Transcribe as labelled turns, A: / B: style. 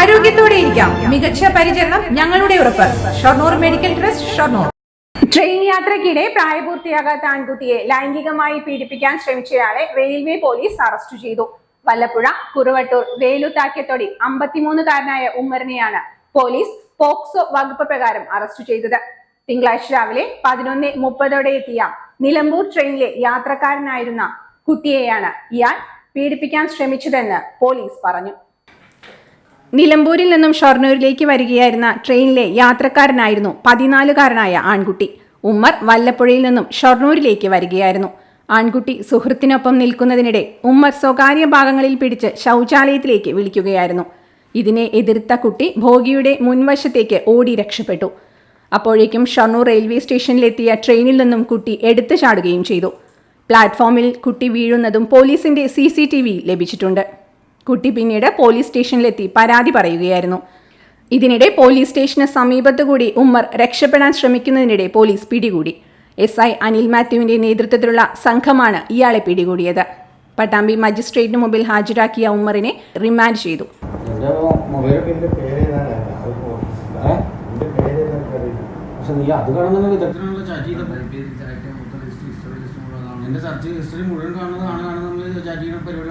A: ആരോഗ്യത്തോടെ ഇരിക്കാം. മികച്ച പരിചരണം ഞങ്ങളുടെ ഉറപ്പ്. Shoranur medical trust Shoranur.
B: Train യാത്രയ്ക്കിടെ പ്രായപൂർത്തിയാകാത്ത ആൺകുട്ടിയെ ലൈംഗികമായി പീഡിപ്പിക്കാൻ ശ്രമിച്ചയാളെ റെയിൽവേ പോലീസ് അറസ്റ്റ് ചെയ്തു. വല്ലപ്പുഴ കുറുവട്ടൂർ വേലുത്താക്കത്തൊടി അമ്പത്തിമൂന്നുകാരനായ ഉമ്മറിനെയാണ് പോലീസ് പോക്സോ വകുപ്പ് പ്രകാരം അറസ്റ്റ് ചെയ്തത്. തിങ്കളാഴ്ച രാവിലെ പതിനൊന്ന് മുപ്പതോടെ എത്തിയ നിലമ്പൂർ ട്രെയിനിലെ യാത്രക്കാരനായിരുന്ന കുട്ടിയെയാണ് ഇയാൾ പീഡിപ്പിക്കാൻ ശ്രമിച്ചതെന്ന് പോലീസ് പറഞ്ഞു. നിലമ്പൂരിൽ നിന്നും ഷൊർണൂരിലേക്ക് വരികയായിരുന്ന ട്രെയിനിലെ യാത്രക്കാരനായിരുന്നു പതിനാലുകാരനായ ആൺകുട്ടി. ഉമ്മർ വല്ലപ്പുഴയിൽ നിന്നും ഷൊർണൂരിലേക്ക് വരികയായിരുന്നു. ആൺകുട്ടി സുഹൃത്തിനൊപ്പം നിൽക്കുന്നതിനിടെ ഉമ്മർ സ്വകാര്യ ഭാഗങ്ങളിൽ പിടിച്ച് ശൗചാലയത്തിലേക്ക് വിളിക്കുകയായിരുന്നു. ഇതിനെ എതിർത്ത കുട്ടി ഭോഗിയുടെ മുൻവശത്തേക്ക് ഓടി രക്ഷപ്പെട്ടു. അപ്പോഴേക്കും ഷൊർണൂർ റെയിൽവേ സ്റ്റേഷനിലെത്തിയ ട്രെയിനിൽ നിന്നും കുട്ടി എടുത്തു ചാടുകയും ചെയ്തു. പ്ലാറ്റ്ഫോമിൽ കുട്ടി വീഴുന്നതും പോലീസിന്റെ സി ലഭിച്ചിട്ടുണ്ട്. കുട്ടി പിന്നീട് പോലീസ് സ്റ്റേഷനിലെത്തി പരാതി പറയുകയായിരുന്നു. ഇതിനിടെ പോലീസ് സ്റ്റേഷന് സമീപത്തുകൂടി ഉമ്മർ രക്ഷപ്പെടാൻ ശ്രമിക്കുന്നതിനിടെ പോലീസ് പിടികൂടി. എസ് ഐ അനിൽ മാത്യുവിന്റെ നേതൃത്വത്തിലുള്ള സംഘമാണ് ഇയാളെ പിടികൂടിയത്. പട്ടാമ്പി മജിസ്ട്രേറ്റിന് മുമ്പിൽ ഹാജരാക്കിയ ഉമ്മറിനെ റിമാൻഡ് ചെയ്തു.
C: എന്റെ
D: ഹിസ്റ്ററി മുഴുവൻ കാണുന്നതാണ് നമ്മൾ പരിപാടി